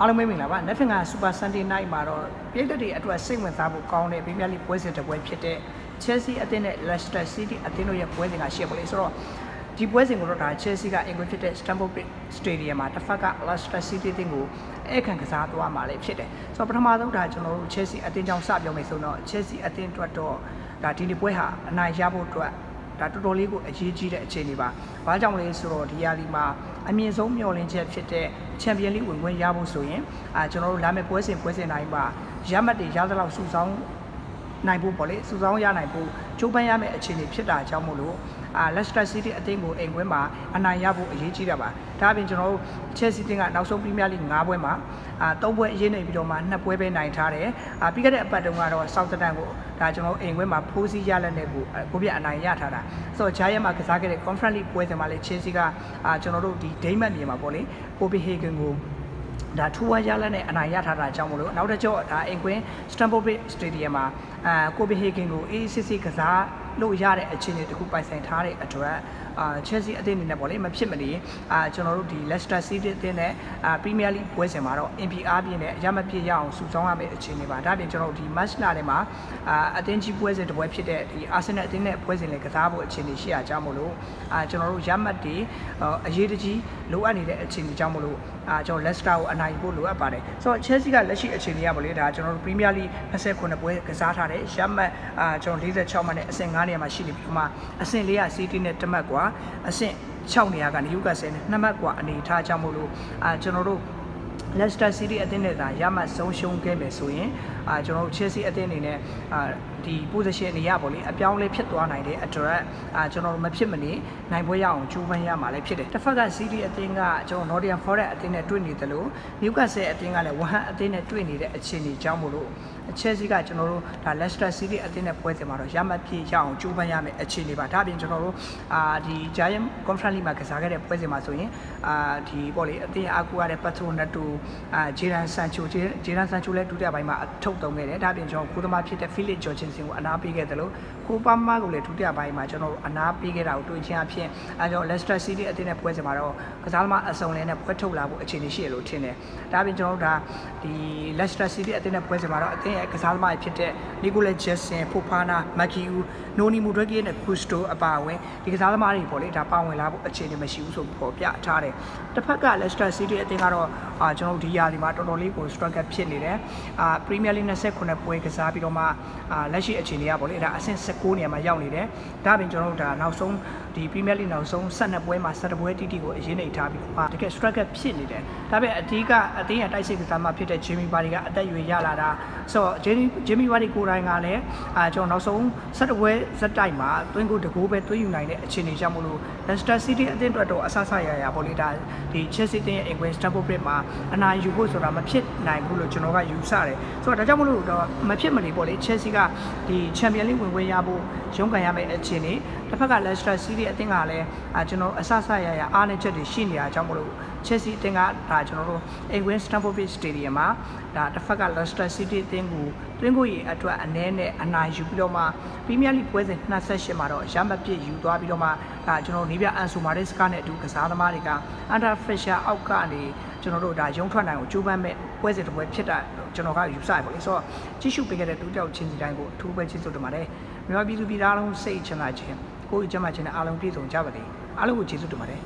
အားလုံးပဲမင်္ဂလာပါလက်ဖင်က Super Sunday Night မှာတော့ပြည်သက်တွေအတွက်စိတ်ဝင်စားဖို့ကောင်းတဲ့ပရီးမီးယားလိပွဲစဉ်တစ်ပွဲဖြစ်တဲ့ Chelsea အသင်းနဲ့ Leicester City အသင်းတို့ရဲ့ပွဲစဉ်ကရှိရပါလေဆိုတော့ဒီပွဲစဉ်ကိုတော့ဒါ Chelsea ကအင်္ဂလိပ်ဖြစ်တဲ့ Stamford Bridge Stadium မှာတစ်ဖက်က Leicester City အသင်းကိုအဲ့ခံကစားသွားမှာလည်းဖြစ်တယ်ဆိုတော့ပထမဆုံးဒါကျွန်တော်တို့ Chelsea အသင်းကြောင့်စပြောမယ်ဆိုတော့ Chelsea အသင်းအတွက်တော့ဒါဒီနေ့ပွဲဟာအနိုင်ရဖို့အတွက် ဒါတော်တော်လေးကိုအရေးကြီးတဲ့အခြေအနေပါ။ဘာကြောင့်လဲဆိုတော့ဒီရာသီမှာအမြင့်ဆုံးမျှော်လင့်ချက်ဖြစ်တဲ့ချန်ပီယံလိဝင်ခွင့်ရဖို့ဆိုရင်အာကျွန်တော်တို့လာမယ့်ပွဲစဉ်ပွဲစဉ်တိုင်းမှာရမှတ်တွေရသလောက်စုဆောင်းနိုင်ဖို့ပေါ့လေစုဆောင်းရနိုင်ဖို့ ကြိုးပမ်းရမယ့်အခြေအနေဖြစ်တာကြောင့်မို့လို့အာ Leicester City အသင်းကိုအိမ်ခွင်းမှာအနိုင်ရဖို့အရေးကြီးတာပါ။ဒါအပြင်ကျွန်တော်တို့ Chelsea အသင်းကနောက်ဆုံး Premier League ၅ပွဲမှာအာ၃ပွဲအရေးနေပြီးတော့မှ၂ပွဲပဲနိုင်ထားတယ်။အာပြီးခဲ့တဲ့အပတ်တုန်းကတော့ Southampton ကိုဒါကျွန်တော်အိမ်ခွင်းမှာဖိုးစီးရလက်နဲ့ကိုကိုပြအနိုင်ရထားတာ။ဆိုတော့ဂျာယက်မှာကစားခဲ့တဲ့ Conference League ပွဲစဉ်မှာလည်း Chelsea ကအာကျွန်တော်တို့ဒီဒိမတ်မြေမှာပေါ့လေ Copenhagen ကို ဒါထူဝါရလက်နဲ့အနိုင်ရထားတာကြောင့်မလို့နောက်တစ်ကြော့ဒါအိမ်ကွင်း Stamford Bridge Stadium မှာအာကိုပင်ဟေဂင်ကို ACC ကစား လို့ရတဲ့အခြေအနေတခုပိုင်ဆိုင်ထားတဲ့အတွက်အာ Chelsea အသင်းအနေနဲ့ပေါ့လေမဖြစ်မနေအာကျွန်တော်တို့ဒီ Leicester City အသင်းနဲ့အာ Premier League ပွဲစဉ်မှာတော့ NPR ပြည့်နဲ့ရမပြည့်ရအောင်စုဆောင်းရမယ့်အခြေအနေပါဒါပြင်ကျွန်တော်တို့ဒီ match လာထဲမှာအာအသင်းကြီးပွဲစဉ်တစ်ပွဲဖြစ်တဲ့ဒီ Arsenal အသင်းနဲ့ပွဲစဉ်လေးကစားဖို့အခြေအနေရှိရကြောင်းမလို့အာကျွန်တော်တို့ရမတ်တွေအရေးတကြီးလိုအပ်နေတဲ့အခြေအနေကြောင့်မလို့အာကျွန်တော် Leicester ကိုအနိုင်ဖို့လိုအပ်ပါတယ်ဆိုတော့ Chelsea ကလက်ရှိအခြေအနေရပါလေဒါကျွန်တော်တို့ Premier League 29ပွဲကစားထားတဲ့ရမတ်အာကျွန်တော်46မှတ်နဲ့အဆင့်9နေရာမှာရှိနေပြီးမှအဆင့်400 City နဲ့တမတ်กว่าအဆင့်6နေရာက Newcastle နဲ့2မှတ်กว่าအနေထားကြောင့်မို့လို့အာကျွန်တော်တို့ Leicester City အသင်းနဲ့သာရမှတ်ဆုံးရှုံးခဲ့မယ်ဆိုရင်အာကျွန်တော်တို့ Chelsea အသင်းအနေနဲ့အာ ဒီ position နေရပါလေအပြောင်းလဲဖြစ်သွားနိုင်တဲ့အတွက်အာကျွန်တော်တို့မဖြစ်မနေနိုင်ပွဲရအောင်ကြိုးပမ်းရမှာလည်းဖြစ်တယ်တစ်ဖက်က City အသင်းကကျွန်တော် Nottingham Forest အသင်းနဲ့တွေ့နေတယ်လို့ Newcastle အသင်းကလည်းဝဟန်အသင်းနဲ့တွေ့နေတဲ့အခြေအနေကြောင့်မို့လို့ Chelsea ကကျွန်တော်တို့ဒါ Leicester City အသင်းနဲ့ပွဲစဉ်မှာတော့ရမှတ်ပြည့်ရအောင်ကြိုးပမ်းရမယ်အခြေအနေပါဒါပြင်ကျွန်တော်တို့အာဒီ Giant Conference League မှာကစားခဲ့တဲ့ပွဲစဉ်မှာဆိုရင်အာဒီပေါ့လေအသင်းအားကိုးရတဲ့ Patronato အာဂျေရန်ဆန်ချိုဂျေရန်ဆန်ချိုလည်းဒုတိယပိုင်းမှာအထုတ်သုံးခဲ့တယ်ဒါပြင်ကျွန်တော်ကိုသမားဖြစ်တဲ့ Philip Georgensen ကိုအနာပေးခဲ့တယ်လို့ ကိုပါမာကိုလည်းဒုတိယပိုင်းမှာကျွန်တော်အနာပေးခဲ့တာကိုတွေ့ချင်းအဖြစ်အဲကျွန်တော် Leicester City အသင်းနဲ့ပွဲစဉ်မှာတော့ကစားသမားအစုံလဲနဲ့ပွဲထုတ်လာဖို့အခြေအနေရှိရလို့ထင်တယ်ဒါပြင်ကျွန်တော်တို့ဒါဒီ Leicester City အသင်းနဲ့ပွဲစဉ်မှာတော့အသင်းရဲ့ကစားသမားတွေဖြစ်တဲ့ Nicolas Jackson, Fofana, Makiu, Noni Mudweke နဲ့ Gusto အပါအဝင်ဒီကစားသမားတွေပေါ့လေဒါပါဝင်လာဖို့အခြေအနေမရှိဘူးဆိုပေါ်ပြထားတယ်တစ်ဖက်က Leicester City အသင်းကတော့အာကျွန်တော်တို့ဒီရာဒီမှာတော်တော်လေးကို struggle ဖြစ်နေတယ်အာ Premier League 29ပွဲကစားပြီးတော့မှအာလက်ရှိအခြေအနေကပေါ့လေဒါအဆင့်16နေရာမှာရောက်နေတယ်ဒါပြင်ကျွန်တော်တို့ဒါနောက်ဆုံးဒီ Premier League နောက်ဆုံး12ပွဲမှာ17ပွဲတိတိကိုအရင်နေထားပြီးတော့မှတကယ် struggle ဖြစ်နေတယ်ဒါပေမဲ့အဓိကအသင်းရဲ့တိုက်စစ်ကစားမှဖြစ်တဲ့ Jimmy Vardy ကအသက်အရွယ်ရလာတာဆိုတော့ Jimmy Jimmy Vardy ကိုယ်တိုင်ကလည်းအာကျွန်တော်နောက်ဆုံး17ပွဲဇက်တိုက်မှာတွင်းကိုတကိုးပဲတွင်းယူနိုင်တဲ့အခြေအနေကြောင့်မလို့ Leicester City အသင်းအတွက်တော့အဆဆရရပေါ့လေဒါဒီ Chelsea အသင်းရဲ့ England Stamford Bridge မှာအနိုင်ယူဖို့ဆိုတာမဖြစ်နိုင်ဘူးလို့ကျွန်တော်ကယူဆတယ်ဆိုတော့ဒါကြောင့်မလို့တော့မဖြစ်မနေပေါ့လေ Chelsea ကဒီ Champions League ဝင်ခွင့်ရဖို့ရုန်းကန်ရမယ့်အခြေအနေတစ်ဖက်က Leicester City အသင်းကလည်းအာကျွန်တော်အဆဆရရအားနည်းချက်တွေရှိနေတာကြောင့်မလို့ Chelsea အသင်းကဒါကျွန်တော်တို့ England Stamford Bridge Stadium မှာဒါတစ်ဖက်က Leicester City အသင်းကိုတွင်းကိုရီအတွက်အနည်းနဲ့အနိုင်ယူပြီးတော့မှ Premier League ပွဲစဉ်28မှာတော့ရမပြည့်ယူသွားပြီးတော့မှဒါကျွန်တော်နေပြအန်ဆိုမာရစ်ကနဲ့အတူကစားသမားတွေက Under Fisher အောက်ကနေ ကျွန်တော်တို့ဒါရုံထွက်နိုင်ကိုကြိုးပမ်းမဲ့ပွဲစဉ်တစ်ပွဲဖြစ်တာကျွန်တော်ကယူဆရပါလေဆိုတော့ကြီးစုပေးခဲ့တဲ့တူတောက်ချင်းစီတိုင်းကိုအထူးပဲကျေးဇူးတင်ပါတယ်မြန်မာပြည်သူပြည်သားလုံးစိတ်ချမ်းသာခြင်းကိုယ်ကျမ်းမာခြင်းနဲ့အားလုံးပြည့်စုံကြပါစေအားလုံးကိုကျေးဇူးတင်ပါတယ်